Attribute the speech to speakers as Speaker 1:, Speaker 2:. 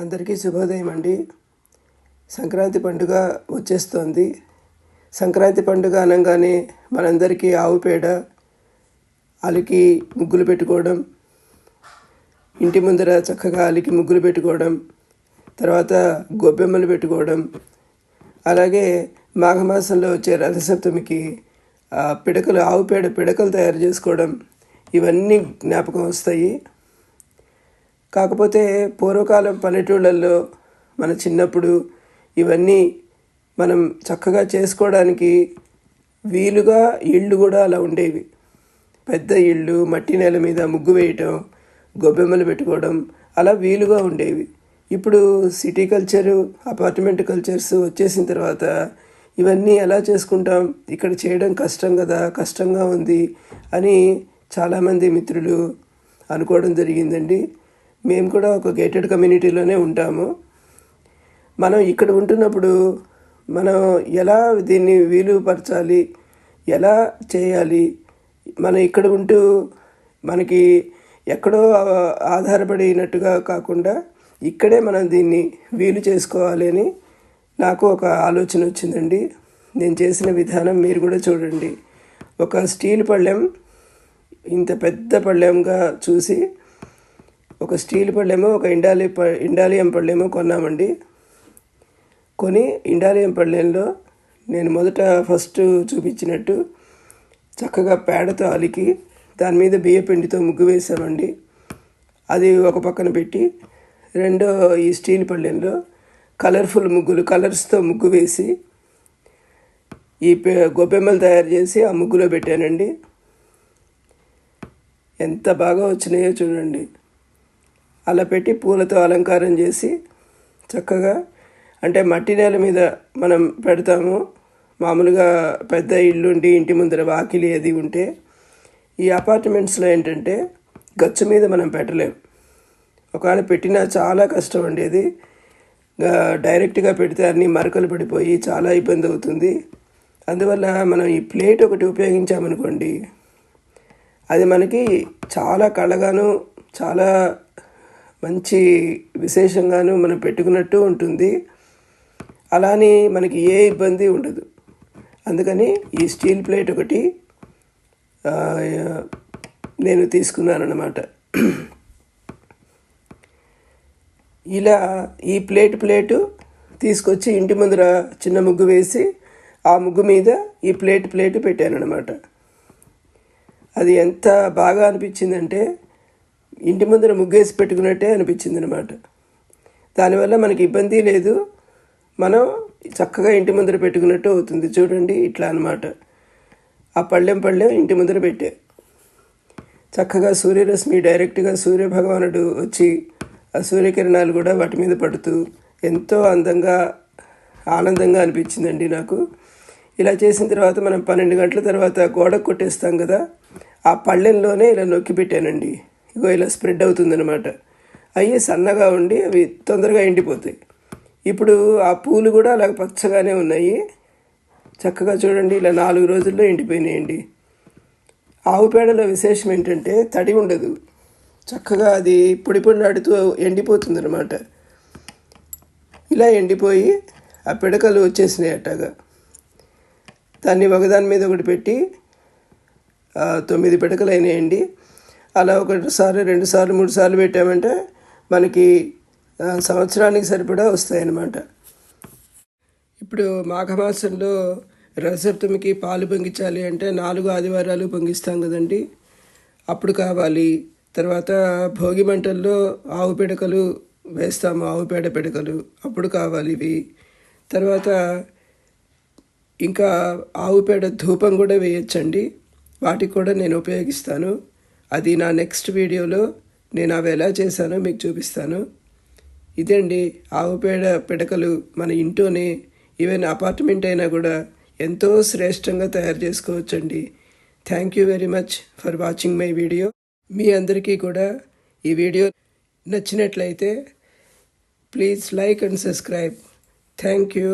Speaker 1: అందరికీ శుభోదయం అండి. సంక్రాంతి పండుగ వచ్చేస్తోంది. సంక్రాంతి పండుగ అనగానే మనందరికీ ఆవు పేడ అలికి ముగ్గులు పెట్టుకోవడం ఇంటి ముందర చక్కగా అలికి ముగ్గులు పెట్టుకోవడం తర్వాత గొబ్బెమ్మలు పెట్టుకోవడం అలాగే మాఘమాసంలో వచ్చే రథసప్తమికి పిడకలు ఆవు పేడ పిడకలు తయారు చేసుకోవడం ఇవన్నీ జ్ఞాపకం వస్తాయి. కాకపోతే పూర్వకాలం పల్లెటూళ్ళల్లో మన చిన్నప్పుడు ఇవన్నీ మనం చక్కగా చేసుకోవడానికి వీలుగా ఇళ్ళు కూడా అలా ఉండేవి. పెద్ద ఇళ్ళు మట్టి నేల మీద ముగ్గు వేయటం గొబ్బెమ్మలు పెట్టుకోవడం అలా వీలుగా ఉండేవి. ఇప్పుడు సిటీ కల్చరు అపార్ట్మెంట్ కల్చర్స్ వచ్చేసిన తర్వాత ఇవన్నీ ఎలా చేసుకుంటాం ఇక్కడ చేయడం కష్టం కదా కష్టంగా ఉంది అని చాలామంది మిత్రులు అనుకోవడం జరిగిందండి. మేము కూడా ఒక గేటెడ్ కమ్యూనిటీలోనే ఉంటాము. మనం ఇక్కడ ఉంటున్నప్పుడు మనం ఎలా దీన్ని వీలుపరచాలి? ఎలా చేయాలి? మనం ఇక్కడ ఉంటూ మనకి ఎక్కడో ఆధారపడినట్టుగా కాకుండా ఇక్కడే మనం దీన్ని వీలు చేసుకోవాలి అని నాకు ఒక ఆలోచన వచ్చిందండి. నేను చేసిన విధానం మీరు కూడా చూడండి. ఒక స్టీల్ పళ్ళెం ఇంత పెద్ద పళ్ళెంగా చూసి ఒక స్టీల్ పళ్ళేమో ఒక ఇండాలి ప ఇండాలియం పళ్ళేమో కొన్నామండి. కొని ఇండాలియం పళ్ళెంలో నేను మొదట ఫస్ట్ చూపించినట్టు చక్కగా పేడతో అలికి దాని మీద బియ్య పిండితో ముగ్గు వేసామండి. అది ఒక పక్కన పెట్టి రెండో ఈ స్టీల్ పళ్ళెంలో కలర్ఫుల్ ముగ్గులు కలర్స్తో ముగ్గు వేసి ఈ గొబ్బెమ్మలు తయారు చేసి ఆ ముగ్గులో పెట్టానండి. ఎంత బాగా వచ్చినాయో చూడండి. అలా పెట్టి పూలతో అలంకారం చేసి చక్కగా అంటే మట్టి నేల మీద మనం పెడతాము. మామూలుగా పెద్ద ఇల్లుండి ఇంటి ముందర వాకిలి అది ఉంటే ఈ అపార్ట్మెంట్స్లో ఏంటంటే గచ్చు మీద మనం పెట్టలేం. ఒకవేళ పెట్టినా చాలా కష్టం అండి డైరెక్ట్గా పెడితే అన్ని మరకలు పడిపోయి చాలా ఇబ్బంది అవుతుంది. అందువల్ల మనం ఈ ప్లేట్ ఒకటి ఉపయోగించామనుకోండి అది మనకి చాలా కళగాను చాలా మంచి విశేషంగాను మనం పెట్టుకున్నట్టు ఉంటుంది. అలానే మనకి ఏ ఇబ్బంది ఉండదు. అందుకని ఈ స్టీల్ ప్లేట్ ఒకటి నేను తీసుకున్నాను అన్నమాట ఇలా ఈ ప్లేట్ ప్లేటు తీసుకొచ్చి ఇంటి ముందర చిన్న ముగ్గు వేసి ఆ ముగ్గు మీద ఈ ప్లేట్ ప్లేటు పెట్టాను అనమాట అది ఎంత బాగా అనిపించిందంటే ఇంటి ముందర ముగ్గేసి పెట్టుకున్నట్టే అనిపించింది అనమాట దానివల్ల మనకి ఇబ్బంది లేదు. మనం చక్కగా ఇంటి ముందర పెట్టుకున్నట్టు అవుతుంది. చూడండి ఇట్లా అనమాట ఆ పళ్ళెం పళ్ళెం ఇంటి ముందర పెట్టే. చక్కగా సూర్యరశ్మి డైరెక్ట్గా సూర్య భగవానుడు వచ్చి ఆ సూర్యకిరణాలు కూడా వాటి మీద పడుతూ ఎంతో అందంగా ఆనందంగా అనిపించిందండి నాకు. ఇలా చేసిన తర్వాత మనం పన్నెండు గంటల తర్వాత గోడ కొట్టేస్తాం కదా ఆ పళ్ళెంలోనే ఇలా నొక్కి పెట్టానండి. ఇగో ఇలా స్ప్రెడ్ అవుతుందన్నమాట. అవి సన్నగా ఉండి అవి తొందరగా ఎండిపోతాయి. ఇప్పుడు ఆ పూలు కూడా అలా పచ్చగానే ఉన్నాయి. చక్కగా చూడండి ఇలా నాలుగు రోజుల్లో ఎండిపోయినాయండి. ఆవు పేడలో విశేషం ఏంటంటే తడి ఉండదు. చక్కగా అది పొడి పొడిలాడుతూ ఎండిపోతుంది అనమాట ఇలా ఎండిపోయి ఆ పిడకలు వచ్చేసినాయి అట్టగా. దాన్ని ఒకదాని మీద ఒకటి పెట్టి తొమ్మిది పిడకలు అయినాయండి అలా ఒకటిసారి రెండు సార్లు మూడు సార్లు పెట్టామంటే మనకి సంవత్సరానికి సరిపడా వస్తాయన్నమాట. ఇప్పుడు మాఘమాసంలో రథసప్తమికి పాలు పొంగించాలి అంటే నాలుగు ఆదివారాలు పొంగిస్తాం కదండి. అప్పుడు కావాలి. తర్వాత భోగి మంటల్లో ఆవు పిడకలు వేస్తాము ఆవు పేడ పిడకలు. అప్పుడు కావాలి ఇవి. తర్వాత ఇంకా ఆవు పేడ ధూపం కూడా వేయచ్చండి. వాటికి కూడా నేను ఉపయోగిస్తాను. అది నా నెక్స్ట్ వీడియోలో నేను అవి ఎలా చేశానో మీకు చూపిస్తాను. ఇదండి ఆవు పేడ పిడకలు మన ఇంట్లోనే ఈవెన్ అపార్ట్మెంట్ అయినా కూడా ఎంతో శ్రేష్టంగా తయారు చేసుకోవచ్చండి. Thank you very much for watching my video మీ అందరికీ కూడా ఈ వీడియో నచ్చినట్లయితే please like and subscribe thank you